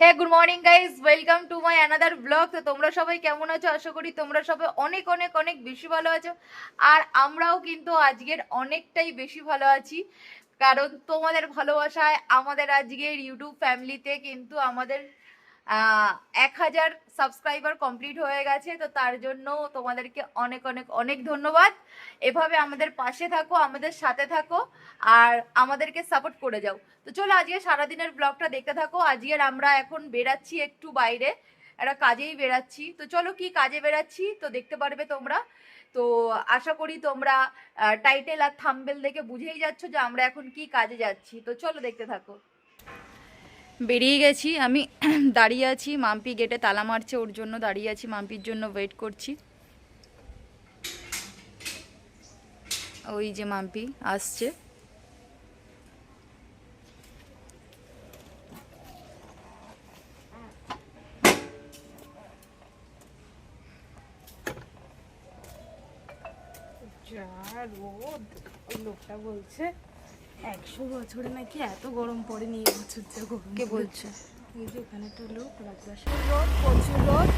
হ্যাঁ good morning guys welcome to my another blog তো তোমরা সবাই কেমন আছো? আশা করি তোমরা সবাই অনেক অনেক অনেক বেশি ভালো আছো। আর আমরাও কিন্তু আজকের অনেকটাই বেশি ভালো আছি। কারণ তোমাদের ভালোবাসায় আমাদের আজকের ইউটিউব ফ্যামিলিতে কিন্তু আমাদের এক হাজার সাবস্ক্রাইবার কমপ্লিট হয়ে গেছে, তো তার জন্য তোমাদেরকে অনেক অনেক অনেক ধন্যবাদ। এভাবে আমাদের পাশে থাকো, আমাদের সাথে থাকো, আর আমাদেরকে সাপোর্ট করে যাও। তো চলো আজকে সারাদিনের ব্লগটা দেখতে থাকো। আজকের আমরা এখন বেরাচ্ছি একটু বাইরে, একটা কাজেই বেরাচ্ছি তো চলো কি কাজে বেরাচ্ছি তো দেখতে পারবে তোমরা। তো আশা করি তোমরা টাইটেল আর থাম্বেল দেখে বুঝেই যাচ্ছ যে আমরা এখন কি কাজে যাচ্ছি। তো চলো দেখতে থাকো। বেরিয়ে গেছি। আমি দাঁড়িয়ে আছি। মাম্পি গেটে তালা মারছে ওর জন্য। দাঁড়িয়ে আছি মাম্পির জন্য। ওয়েট করছি। ওই যে মাম্পি আসছে। যা রোদ লোকটা বলছে একশো বছরে নাকি এত গরম পড়েনি এই বছর যা গরম কে বলছে? এই যে এখানে একটা লোক রাজবাসী রোদ প্রচুর রোদ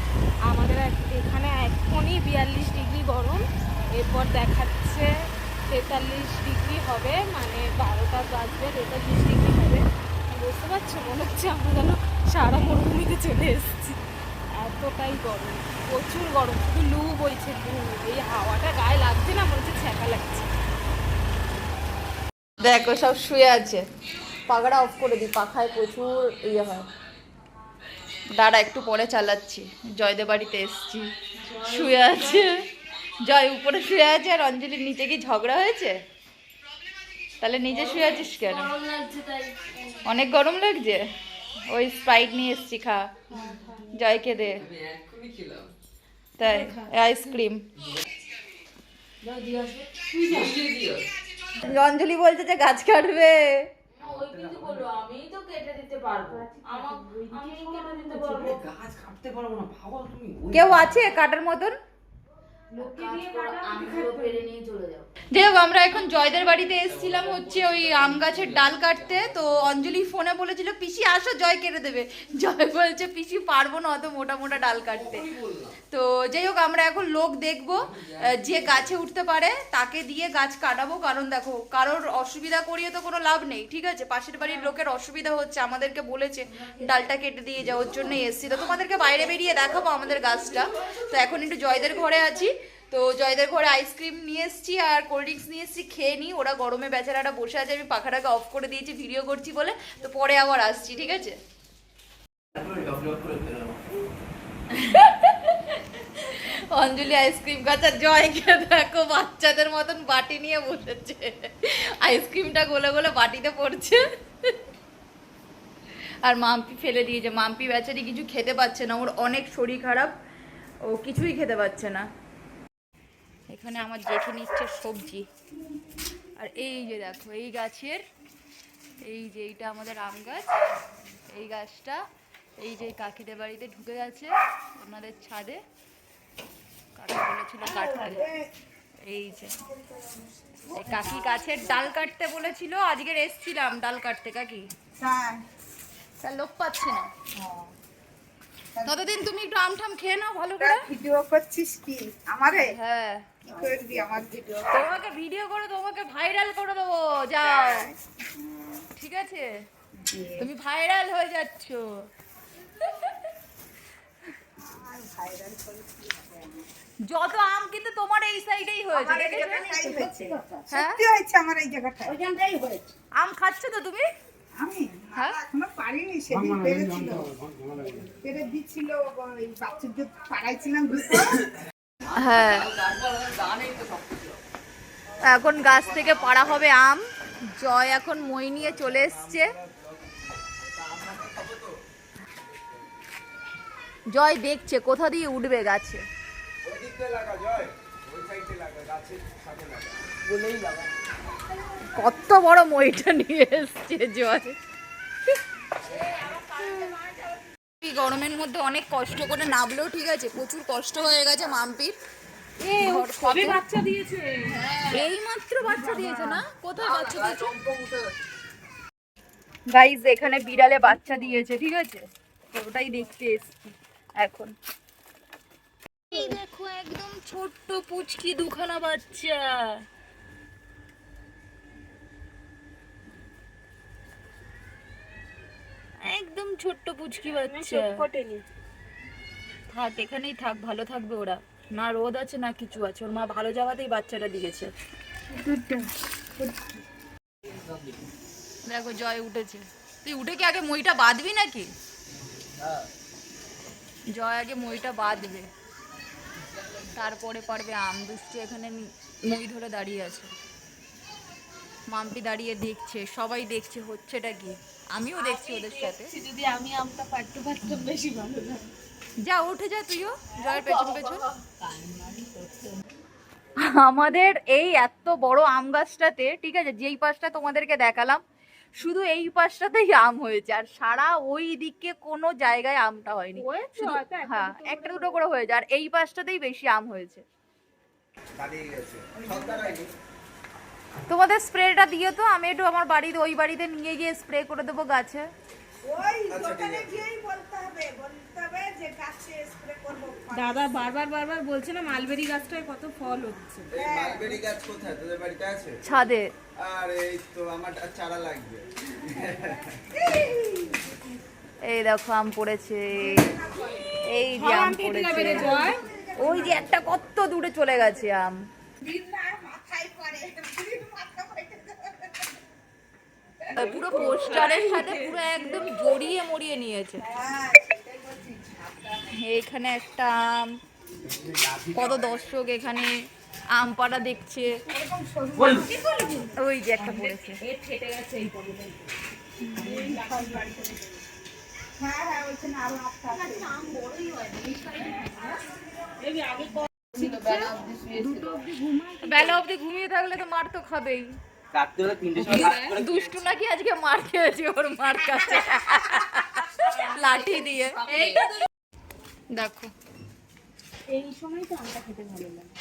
আমাদের এখানে এখনই বিয়াল্লিশ ডিগ্রি গরম। এরপর দেখাচ্ছে তেতাল্লিশ ডিগ্রি হবে মানে বারোটা বাজবে তেতাল্লিশ ডিগ্রি হবে। বুঝতে পারছ? মনে হচ্ছে আমরা যেন সারা মরুভূমিতে চলে এসেছি। এতটাই গরম প্রচুর গরম। শুধু লু বইছে লু। এই হাওয়াটা গায়ে লাগছে না মনে হচ্ছে ছ্যাঁকা দেখো সব শুয়ে আছে। পাখাটা অফ করে দিই পাখায় প্রচুর ইয়ে হয়। দাঁড়া একটু পরে চালাচ্ছি। জয়দেব বাড়িতে এসছি। শুয়ে আছে। জয় উপরে শুয়ে আছে আর অঞ্জলির নিচে কি ঝগড়া হয়েছে? তাহলে নিজে শুয়ে আছিস কেন? অনেক গরম লাগছে? ওই স্প্রাইট নিয়ে এসছি খা। জয়কে দে। তাই আইসক্রিম অঞ্জলি বলছে যে গাছ কাটবে। গাছ কাটতে পারব না পাগল তুমি। ওই কেউ আছে কাটার মতন? যাই হোক আমরা এখন জয়দের বাড়িতে এসেছিলাম হচ্ছে ওই আম গাছের ডাল কাটতে। তো অঞ্জলি ফোনে বলেছিল পিসি আসো জয় কেটে দেবে। জয় বলছে পিসি পারব না অত মোটা মোটা ডাল কাটতে। তো যাই হোক, আমরা এখন লোক দেখব যে গাছে উঠতে পারে, তাকে দিয়ে গাছ কাটাবো। কারণ দেখো, কারোর অসুবিধা করিয়ে তো কোনো লাভ নেই, ঠিক আছে? পাশের বাড়ির লোকের অসুবিধা হচ্ছে, আমাদেরকে বলেছে, ডালটা কেটে দিয়ে যাওয়ার জন্য এসছি। তো তোমাদেরকে বাইরে বেরিয়ে দেখাবো আমাদের গাছটা। তো এখন একটু জয়দের ঘরে আছি। তো জয়দের ঘরে আইসক্রিম নিয়ে এসেছি আর কোল্ড ড্রিঙ্কস নিয়ে এসেছি, খেয়ে নিই। ওরা গরমে বেচারাটা বসে আছে, আমি পাখাটাকে অফ করে দিয়েছি ভিডিও করছি বলে। তো পরে আবার আসছি, ঠিক আছে? অঞ্জলি আইসক্রিম আর জয়কে দেখো বাচ্চাদের মতন বাটি নিয়ে বসেছে। আইসক্রিমটা গোলে গোলে বাটিতে পড়ছে। আর মাম্পি ফেলে দিয়েছে। মাম্পি বেচারি কিছু খেতে পাচ্ছে না, ওর অনেক শরীর খারাপ, ও কিছুই খেতে পাচ্ছে না। এখানে আমার জেঠে নিচ্ছে সবজি। আর এই যে দেখো, এই গাছের, এই যে এইটা আমাদের আম গাছ, এই গাছটা, এই যে কাকিদের বাড়িতে ঢুকে গেছে ওনাদের ছাদে। কাকা বলেছিল কাটতে এই যে কাকি গাছের ডাল কাটতে বলেছিল আজকের এসছিলাম ডাল কাটতে কাকি। তার লোক পাচ্ছে না। ততদিন তুমি একটু আম ঠাম খেয়ে নাও ভালো করে। ভিডিও করছিস কি? আমারে? হ্যাঁ। কি করবি আমার ভিডিও? তোমাকে ভিডিও করে তোমাকে ভাইরাল করে দেবো যাও। ঠিক আছে? তুমি ভাইরাল হয়ে যাচ্ছ। যত আম কিন্তু তোমার এই সাইডেই হয়েছে আমার এই দেখেছ? জায়গাটাই হয়েছে হ্যাঁ? সত্যি হয়েছে আমার এই জায়গাটায়। আম খাচ্ছ তো তুমি? আমি? হ্যাঁ? এখনও পারিনি সেদিন পেরেছিল। পেরে দিচ্ছিল এই বাচ্চাদের পাড়াইছিলাম হ্যাঁ। এখন গাছ থেকে পাড়া হবে আম। জয় এখন মই নিয়ে চলে এসছে। জয় দেখছে কোথা দিয়ে উঠবে গাছে? কত বড় মইটা নিয়ে এসছে জয়। গরমের মধ্যে অনেক কষ্ট করে নামলেও ঠিক আছে প্রচুর কষ্ট হয়ে গেছে মাম্পির। কবে বাচ্চা দিয়েছে। এই মাত্র বাচ্চা দিয়েছে না? কোথায় বাচ্চা দিয়েছে? গাইজ এখানে বিড়ালে বাচ্চা দিয়েছে ঠিক আছে? ওটাই দেখতে এসছি এখন। এই দেখো একদম ছোট্ট পুচকি দুখানা বাচ্চা। একদম ছোট্ট পুচকি বাচ্চা। থাক এখানেই থাক ভালো থাকবে ওরা। না রোদ আছে না কিছু আছে। ওর মা ভালো জায়গাতেই বাচ্চাটা দিয়েছে। দেখো জয় উঠেছে। তুই উঠে কি আগে মইটা বাঁধবি নাকি? জয় আগে মইটা বাঁধবে। তারপরে পারবে আম। দুষ্টু এখানে মই ধরে দাঁড়িয়ে আছে। মাম্পি দাঁড়িয়ে দেখছে সবাই দেখছে হচ্ছেটা কি? আমিও দেখছি ওদের সাথে। যদি আমি আমটা পারতে পারতাম বেশি ভালো যা উঠে যা তুইও জয়ের পেছন পেছন। আমাদের এই এত বড় আম গাছটাতে ঠিক আছে যেই পাশটা তোমাদেরকে দেখালাম শুধু এই পাশটাতেই আম হয়েছে আর সারা ওই দিকে কোনো জায়গায় আমটা হয়নি। শুধু- হ্যাঁ একটা দুটো করে হয়েছে আর এই পাশটাতেই বেশি আম হয়েছে। তোমাদের স্প্রেটা দিয়ে তো আমি একটু আমার বাড়িতে ওই বাড়িতে নিয়ে গিয়ে স্প্রে করে দেবো গাছে। ওই দোকানে গিয়েই বলতে দাদা বারবার বারবার বলছে না মালবেরি গাছটায় কত ফল হচ্ছে। মালবেরি গাছ কোথায়? তোদের বাড়িতে আছে? ছাদে। আর এই তো আমার চারা লাগবে। এই দেখো আম পড়েছে। এই যে আম পড়েছে। ওই যে একটা কত দূরে চলে গেছে আম দিন না মাথায় পড়ে দিন মাথা পড়ে পুরো পোস্টারের সাথে পুরো একদম জড়িয়ে মরিয়ে নিয়েছে। এইখানে একটা আম কত দর্শক এখানে আম পাড়া দেখছে। ওই যে একটা পড়েছে। বেলা অবধি ঘুমিয়ে থাকলে তো মার তো খাবেই। দুষ্টু নাকি আজকে মার খেয়েছে ওর মার কাছে? লাঠি দিয়ে। দেখো। এই সময় তো আমটা খেতে ভালো লাগে।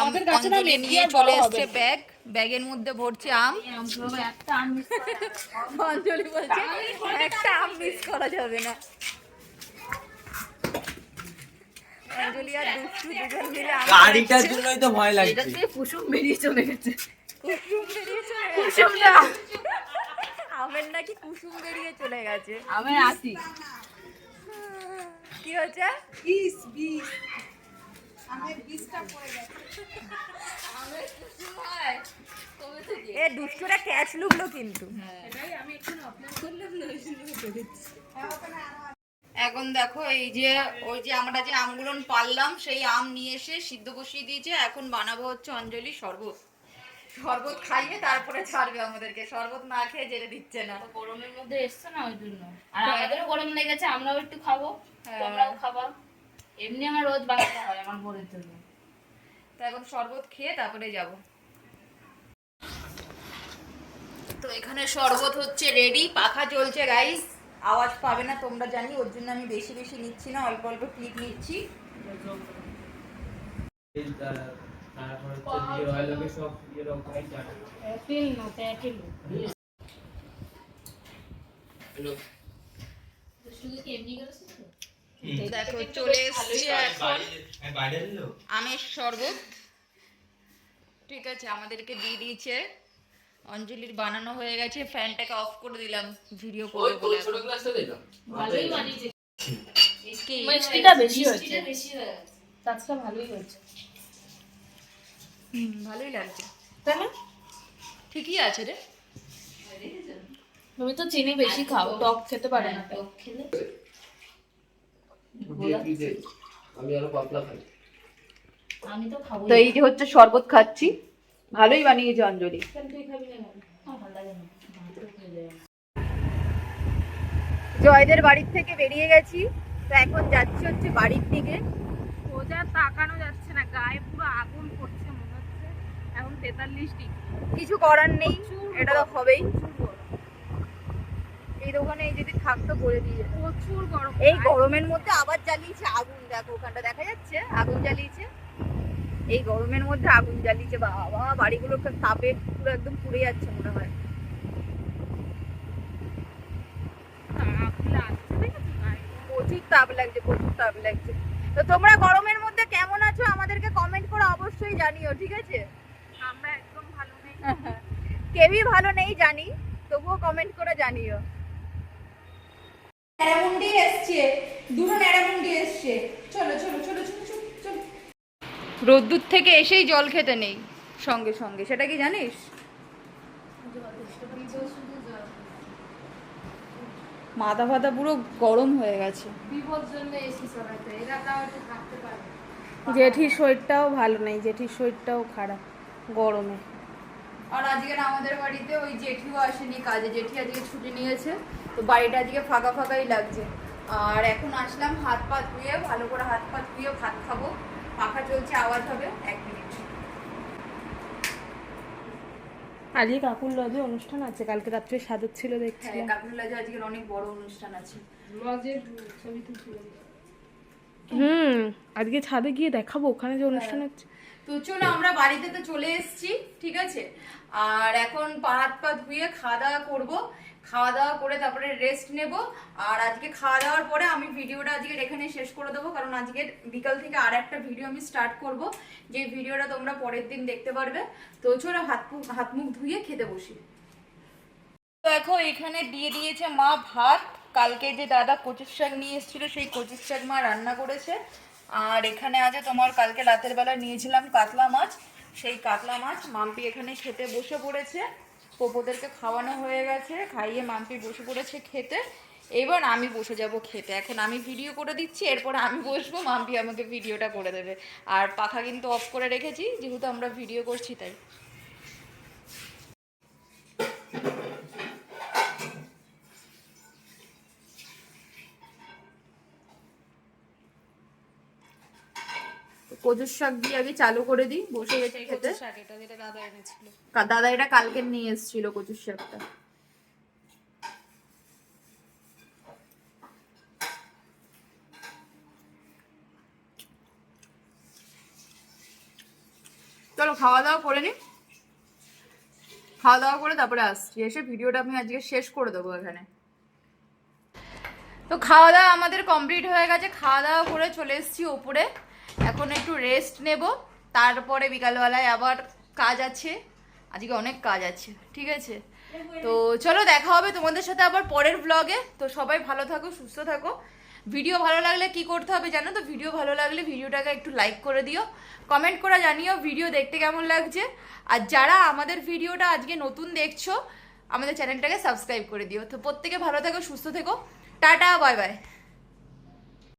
আমাদের গাছে না নিয়ে চলে এসছে ব্যাগ। ব্যাগের মধ্যে ভরছে আম। আম একটা আম মিস অঞ্জলি বলছে একটা আম মিস করা যাবে না। অঞ্জলি আর দুষ্টু দুজন মিলে গাড়িটার জন্যই তো ভয় লাগছে। কুসুম বেরিয়ে চলে গেছে। কুসুম বেরিয়ে চলে গেছে। আমের নাকি কুসুম বেরিয়ে চলে গেছে। আমার আসি কি হচ্ছে বিষ বিষ। আমের বিষটা পড়ে গেছে। এ দুষ্টুরা ক্যাচ লুকলো কিন্তু। না হ্যাঁ এখন দেখো এই যে ওই যে আমরা যে আমগুলো পারলাম সেই আম নিয়ে এসে সিদ্ধ বসিয়ে দিয়েছে। এখন বানাবো হচ্ছে অঞ্জলি শরবত। শরবত খাইয়ে তারপরে ছাড়বে আমাদেরকে। শরবত না খেয়ে জেরে দিচ্ছে না। গরমের মধ্যে এসছে না ওই জন্য? আর আমাদেরও গরম লেগেছে আমরাও একটু খাব হ্যাঁ। তোমরাও খাবা। এমনি আমার রোজ বানাতে হয় আমার বোনের জন্য। তো এখন শরবত খেয়ে তারপরে যাব। তো এখানে শরবত হচ্ছে রেডি পাখা চলছে গাইস আওয়াজ পাবে না তোমরা জানি ওর জন্য আমি বেশি বেশি নিচ্ছি না অল্প অল্প ক্লিপ নিচ্ছি। অ্যাপেল না অ্যাপেল শুধু কি এমনি করেছিস দেখো চলে এসছি এখন। আমের শরবত। ঠিক আছে আমাদেরকে দিয়ে দিয়েছে। অঞ্জলির বানানো হয়ে গেছে ফ্যানটাকে অফ করে দিলাম ভিডিও করব বলে এখন। ভালোই বানিয়েছে। মিষ্টিটা বেশি হয়েছে। মিষ্টিটা বেশি ভালোই হয়েছে। হুম, ভালোই লাগছে। তাই না? ঠিকই আছে রে। তুমি তো চিনি বেশি খাও টক খেতে পারো না। টক খেলে। আমি আরও পাতলা খাই। আমি তো খাব তো এই যে হচ্ছে শরবত খাচ্ছি। ভালোই বানিয়েছে অঞ্জলি। জয়দের বাড়ির থেকে বেরিয়ে গেছি। তো এখন যাচ্ছি হচ্ছে বাড়ির দিকে। সোজা তাকানো যাচ্ছে না গায়ে পুরো আগুন পড়ছে এখন তেতাল্লিশ ডিগ্রি কিছু করার নেই এটা তো হবেই। এই দোকানে এই যদি থাকতো করে দিয়ে। প্রচুর গরম। এই গরমের মধ্যে আবার জ্বালিয়েছে আগুন দেখো ওখানটা দেখা যাচ্ছে? আগুন জ্বালিয়েছে। এই গরমের মধ্যে আগুন জ্বালিয়েছে বাবা বাড়িগুলো তাপে পুরো একদম পুড়ে যাচ্ছে মনে হয়। লাগছে প্রচুর তাপ লাগছে প্রচুর তাপ লাগছে। তো তোমরা গরমের মধ্যে কেমন আছো আমাদেরকে কমেন্ট করে অবশ্যই জানিও ঠিক আছে আমরা একদম ভালো নেই কেউই ভালো নেই জানি তবুও কমেন্ট করে জানিও। ন্যাড়ামুন্ডি এসছে দুটো ন্যাড়ামুন্ডি এসছে। চলো চলো চলো চলো চলো রোদ্দুর থেকে এসেই জল খেতে নেই। সঙ্গে সঙ্গে সেটা কি জানিস? মাথা ফাতা পুরো গরম হয়ে গেছে। বিপদ জন্য এসি সবাইতে এরা তাও একটু থাকতে পারে। জেঠির শরীরটাও ভালো নেই জেঠির শরীরটাও খারাপ গরমে। আর আজকে আমাদের বাড়িতে ওই জেঠিও আসেনি কাজে জেঠি আজকে ছুটি নিয়েছে তো বাড়িটা আজকে ফাঁকা ফাঁকাই লাগছে। আর এখন আসলাম হাত পা ধুয়ে ভালো করে হাত পা ধুয়ে ভাত খাব। পাখা চলছে আওয়াজ হবে এক মিনিট। আজকে কাকুর লজে অনুষ্ঠান আছে কালকে রাত্রে সাদর ছিল হ্যাঁ দেখছিলাম কাকুল্লাজে আজকের অনেক বড় অনুষ্ঠান আছে। লজের ছবি তুলছিল হুম আজকে ছাদে গিয়ে দেখাবো ওখানে যে অনুষ্ঠান হচ্ছে। তো চলো আমরা বাড়িতে তো চলে এসেছি ঠিক আছে? আর এখন পা হাত পা ধুয়ে খাওয়া দাওয়া করব। খাওয়া দাওয়া করে তারপরে রেস্ট নেব। আর আজকে খাওয়া দাওয়ার পরে আমি ভিডিওটা আজকে এখানে শেষ করে দেবো কারণ আজকে বিকাল থেকে আর একটা ভিডিও আমি স্টার্ট করব। যে ভিডিওটা তোমরা পরের দিন দেখতে পারবে। তো চলো হাত মুখ হাত মুখ ধুয়ে খেতে বসি। তো দেখো এখানে দিয়ে দিয়েছে মা ভাত। কালকে যে দাদা কচুর শাক নিয়ে এসেছিল, সেই কচুর শাক মা রান্না করেছে। আর এখানে আছে তোমার কালকে রাতের বেলা নিয়েছিলাম কাতলা মাছ। সেই কাতলা মাছ মাম্পি এখানে খেতে বসে পড়েছে। পোপোদেরকে খাওয়ানো হয়ে গেছে, খাইয়ে মাম্পি বসে পড়েছে খেতে। এবার আমি বসে যাব খেতে। এখন আমি ভিডিও করে দিচ্ছি, এরপর আমি বসবো, মাম্পি আমাকে ভিডিওটা করে দেবে। আর পাখা কিন্তু অফ করে রেখেছি, যেহেতু আমরা ভিডিও করছি তাই। কচুর শাক দিয়ে আগে চালু করে দিই বসে গেছে খেতে। দাদা এটা কালকে নিয়ে এসেছিল কচুর শাকটা। চলো খাওয়া দাওয়া করে নি। খাওয়া দাওয়া করে তারপরে আসছি। এসে ভিডিওটা আমি আজকে শেষ করে দেবো এখানে। তো খাওয়া দাওয়া আমাদের কমপ্লিট হয়ে গেছে। খাওয়া দাওয়া করে চলে এসেছি ওপরে। এখন একটু রেস্ট নেব, তারপরে বিকালবেলায় আবার কাজ আছে। আজকে অনেক কাজ আছে, ঠিক আছে? তো চলো দেখা হবে তোমাদের সাথে আবার পরের ব্লগে তো সবাই ভালো থাকো, সুস্থ থাকো। ভিডিও ভালো লাগলে কি করতে হবে জানো তো? ভিডিও ভালো লাগলে ভিডিওটাকে একটু লাইক করে দিও। কমেন্ট করে জানিও ভিডিও দেখতে কেমন লাগছে। আর যারা আমাদের ভিডিওটা আজকে নতুন দেখছ, আমাদের চ্যানেলটাকে সাবস্ক্রাইব করে দিও। তো প্রত্যেকে ভালো থেকো, সুস্থ থেকো। Tata bye bye